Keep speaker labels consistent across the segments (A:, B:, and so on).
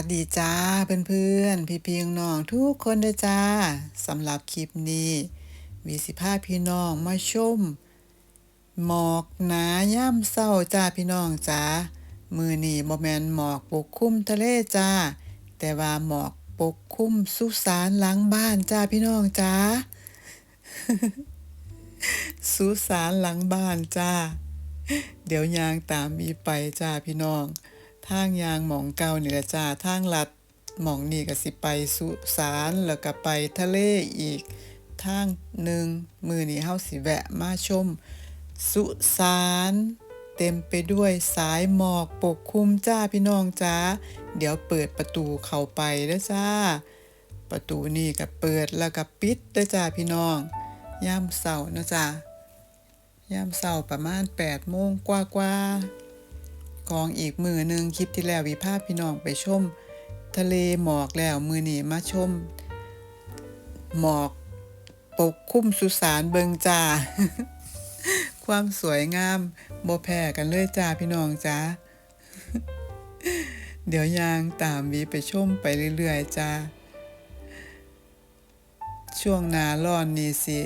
A: วัสดีจ้าเพื่อนๆ พี่พี่น้องทุกคนด้อจ้าสำหรับคลิปนี้มีสิพาพี่น้องมาชม หมอกหนาย่ำเศร้าจ้าพี่น้องจ้ามือนี่บ่แมนหมอกปกคลุมทะเลจ้า แต่ว่าหมอกปกคลุมสุสานหลังบ้านจ้าพี่น้องจ้าสุสานหลังบ้านจ้า เดี๋ยวยางตามมีไปจ้าพี่น้อง ทางยางหมองเก่านี่ละจ้าทางลัดหมองนี่ก็สิไปสุสานแล้วก็ไปทะเลอีกทางหนึ่งมือนี้เฮาสิแวะมาชม สุสานเต็มไปด้วยสายหมอกปกคลุมจ้าพี่น้องจ้าเดี๋ยวเปิดประตูเข้าไปเด้อจ้า ประตูนี่ก็เปิดแล้วก็ปิดเด้อจ้าพี่น้องย่ามเสาร์นะจ้ายามเสาร์ประมาณ8โมงกว่าๆ ของอีกมือหนึ่งคลิปที่แล้ววิภาพพี่น้องไปชม ทะเลหมอกแล้วมือนี้มาชม หมอกปกคลุมสุสานเบิงจ้าความสวยงามบ่แพ้กันเลยจ้าพี่น้องจ้าเดี๋ยวยางตามวีไปชมไปเรื่อยๆจ้าช่วงหนาร้อนนี่สิ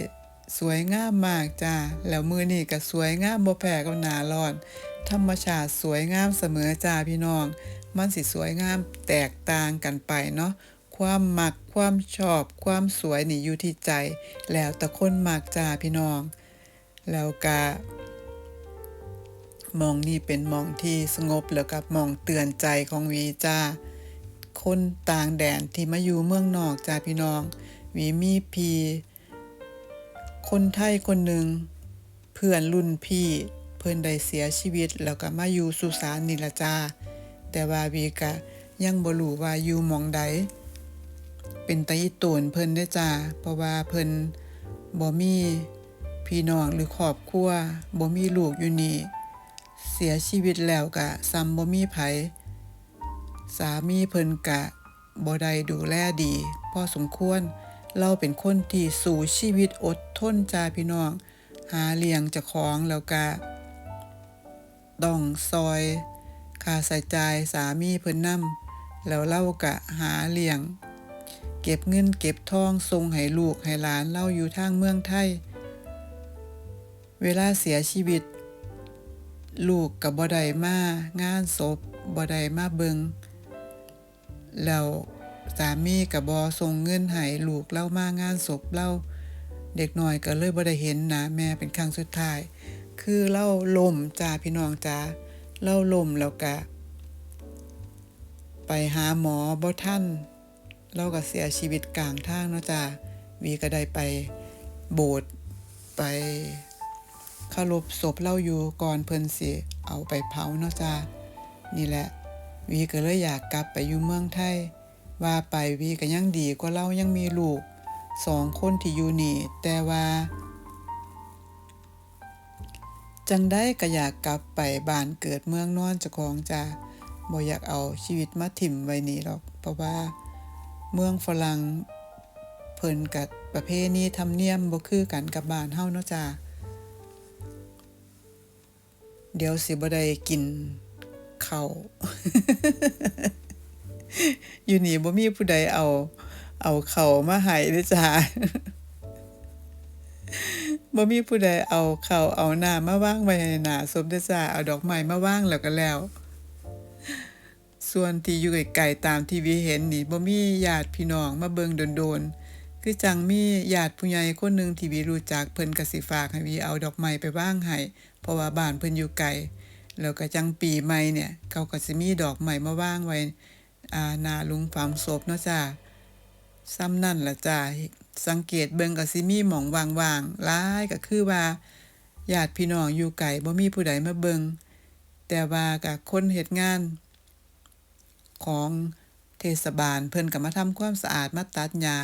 A: สวยงามมากจ้าแล้วมือนี่ก็สวยงามบ่แพ้กับหนาร้อน ธรรมชาติสวยงามเสมอจ้าพี่น้อง มันสิสวยงามแตกต่างกันไปเนาะความมักความชอบความสวยนี่อยู่ที่ใจ แล้วแต่คนมักจ้าพี่น้อง แล้วก็มองนี่เป็นมองที่สงบแล้วก็มองเตือนใจของวีจ้าคนต่างแดนที่มาอยู่เมืองนอกจ้าพี่น้อง วีมีพี คนไทยคนหนึ่งเพื่อนรุ่นพี่ เพิ่นได้เสียชีวิตแล้วก็มาอยู่สุสานนี่ละจ้า แต่ว่าวีก็ยังบ่รู้ว่าอยู่หมองใด เป็นตาอีตูนเพิ่นได้จ้า เพราะว่าเพิ่นบ่มีพี่น้องหรือครอบครัวบ่มีลูกอยู่นี่ เสียชีวิตแล้วก็ซ้ำบ่มีไผสามีเพิ่นกะบ่ได้ดูแลดีพอสมควร เราเป็นคนที่สู่ชีวิตอดทนจ้าพี่น้อง หาเลี้ยงจ้าของแล้วก็ ต้องซอยค่าใส่จ่ายสามีเพิ่นนำแล้วเราก็หาเลี้ยง เก็บเงินเก็บทองส่งให้ลูกให้หลานเล่าอยู่ทางเมืองไทย เวลาเสียชีวิต ลูกกับบ่ได้มางานศพบ่ได้มาเบิงแล้วสามีกับบอส่งเงินให้ลูกเล่ามางานศพเล่าเด็กน้อยก็เลยบ่ได้เห็นหนะแม่เป็นครั้งสุดท้าย คือเล่าลมจ้าพี่น้องจ้าเล่าลมแล้วก็ไปหาหมอบ่ท่านเราก็เสียชีวิตกลางทางเนาะจ้าวีก็ได้ไปโบสถ์ไปคารพศพเล่าอยู่ก่อนเพิ่นสิเอาไปเผาเนาะจ้านี่แหละ วีก็เลยอยากกลับไปอยู่เมืองไทย ว่าไปวีก็ยังดีกว่าเรายังมีลูกสองคนที่อยู่นี่ แต่ว่า จังได้ก็อยากกลับไปบ้านเกิดเมืองนอนจ้าของจ้าบ่อยากเอาชีวิตมาถิ่มไว้นี่หรอก เพราะว่าเมืองฝรั่งเพิ่นกับประเพณีธรรมเนียมบ่คือกันกับบ้านเฮาเนาะจ้าเดี๋ยวสิบ่ได้กินข้าวอยู่นี่บ่มีผู้ใดเอา เอาเขาวมาให้เด้อจ้า บ่มีผู้ใดเอาเขาวเอาหน้ำมาว่างไว้ให้หน้าศพเด้อจ้าเอาดอกไม้มาว่างแล้วก็แล้ว ส่วนที่อยู่ไกลๆตามที่วีเห็นนี่บ่มีญาติพี่น้องมาเบิ่งโดนๆคือจังมีญาติผู้ใหญ่คนหนึงที่วีรู้จักเพิ่นก็สิฝากให้วีเอาดอกไม้ไปว่างให้เพราะว่าบ้านเพิ่นอยู่ไกลแล้วก็จังปีใหม่เนี่ย เขาก็สิมีดอกไม้มาว่างไว้อ่าหนาลุงฝังศพเนาะจ้าซ้ำนั่นละจ้า สังเกตเบิ่งก็สิมีหมองว่างๆหลายก็คือว่าญาติพี่น้องอยู่ไกลบ่มีผู้ใดมาเบิ่งแต่ว่าก็คนเฮ็ดงาน ของเทศบาลเพิ่นก็มาทำความสะอาดมาตัดหญ้า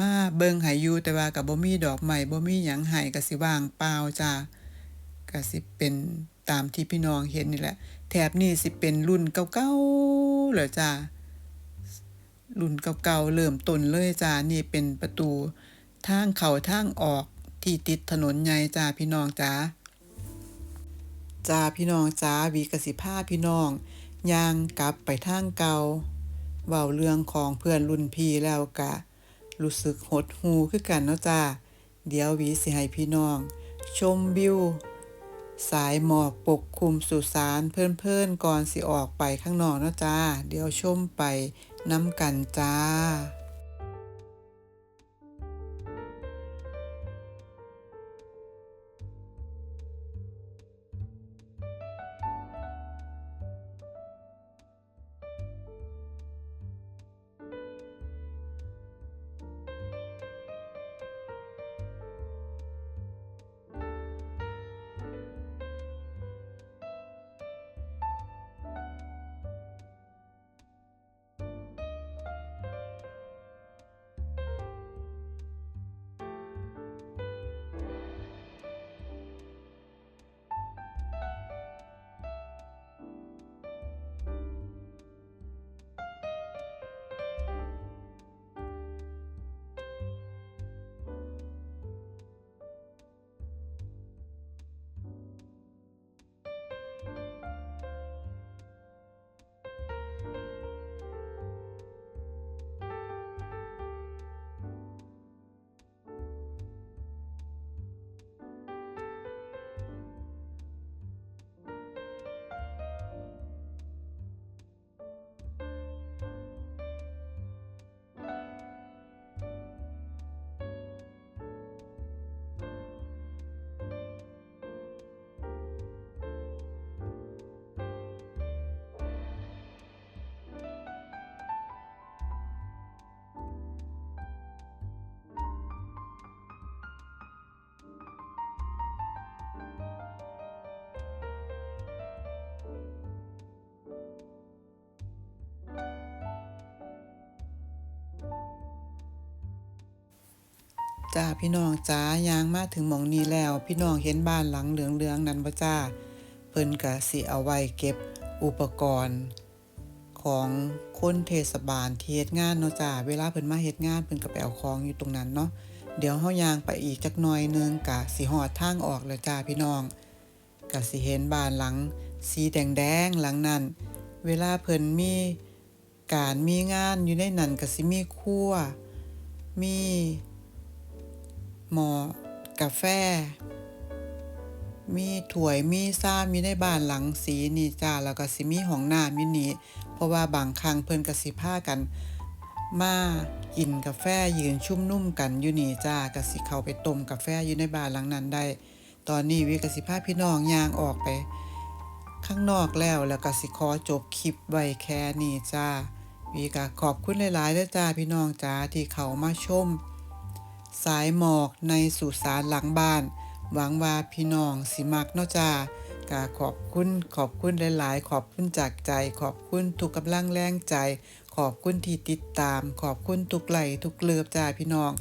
A: มาเบิ่งให้อยู่แต่ว่าก็บ่มีดอกไม้บ่มีหยังให้ก็สิว่างเปล่าจ้าก็สิเป็นตามที่พี่น้องเห็นนี่แหละ แถบนี้สิเป็นรุ่นเก่าๆเหรอจ้า รุ่นเก่าๆเริ่มต้นเลยจ้านี่เป็นประตูทางเข้าทางออกที่ติดถนนใหญ่จ้าพี่น้องจ้าจ้าพี่น้องจ้าวีกสิพาพี่น้องย่างกลับไปทางเก่าเว้าเรื่องของเพื่อนรุ่นพี่แล้วก็รู้สึกหดหู่คือกันเนาะจ้าเดี๋ยววีสิให้พี่น้อง ชมวิว สายหมอกปกคลุมสุสานเพื่อนๆก่อนสิออกไปข้างนอกเนาะจ้า เดี๋ยวชมไป น้ำกันจ้า จ้าพี่น้องจ้ายางมาถึงหมองนี้แล้ว พี่น้องเห็นบ้านหลังเหลืองๆนั้นบ่จ้า เพิ่นก็สิเอาไว้เก็บอุปกรณ์ของคนเทศบาลที่เฮ็ดงานเนาะจ้าเวลาเพิ่นมาเฮ็ดงานเพิ่นก็ไปเอาของอยู่ตรงนั้นเนาะเดี๋ยวเฮายางไปอีกจักหน่อยนึงก็สิฮอดทางออกแล้วจ้าพี่น้องก็สิเห็นบ้านหลัง สีแดงๆหลังนั้น เวลาเพิ่นมีการมีงานอยู่ในนั้นก็สิมีครัวมี หมอกาแฟ มีถ้วยมีซ้ามอยู่ในบ้านหลังสีนี่จ้าแล้วก็สิมีห้องน้ำอยู่นี่เพราะว่าบางครั้งเพิ่นก็สิพากัน มากินกาแฟยืนชุ่มนุ่มกันอยู่นี่จ้าก็สิเข้าไปต้มกาแฟอยู่ในบ้านหลังนั้นได้ ตอนนี้วิกสิพาพี่น้องย่างออกไป ข้างนอกแล้วแล้วก็สิขอจบคลิปไว้แค่นี้จ้าวีก็ขอบคุณหลายๆเด้อจ้าพี่น้องจ้าที่เขามาชม สายหมอกในสุสานหลังบ้าน หวังว่าพี่น้องสิมักเนาะจ้ากาขอบคุณขอบคุณหลาย ๆ ขอบคุณจากใจ ขอบคุณทุกกำลังแรงใจ ขอบคุณที่ติดตาม ขอบคุณทุกไหลทุกเลือบจ้าพี่น้อง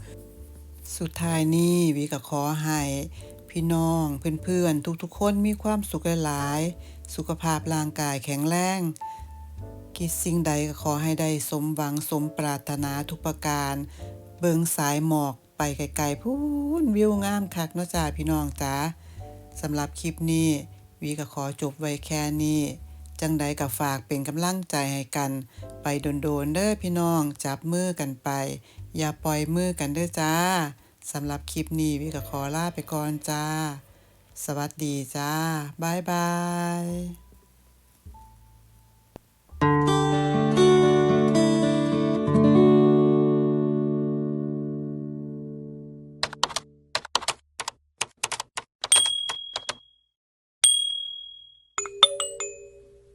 A: สุดท้ายนี้วิก็ขอให้พี่น้องเพื่อนๆ ทุกๆ คนมีความสุขหลายสุขภาพร่างกายแข็งแรงคิดสิ่งใดก็ขอให้ได้สมหวังสมปรารถนาทุกประการ เบิงสายหมอก ไปไกลๆพูนวิวงามคักเนาะจ้าพี่น้องจ้าสำหรับคลิปนี้วีก็ขอจบไว้แค่นี้จังใดก็ฝากเป็นกำลังใจให้กัน ไปโดนๆเด้อพี่น้องจับมือกันไป อย่าปล่อยมือกันเด้อจ้าสำหรับคลิปนี้วีก็ขอลาไปก่อนจ้า สวัสดีจ้า บ๊ายบาย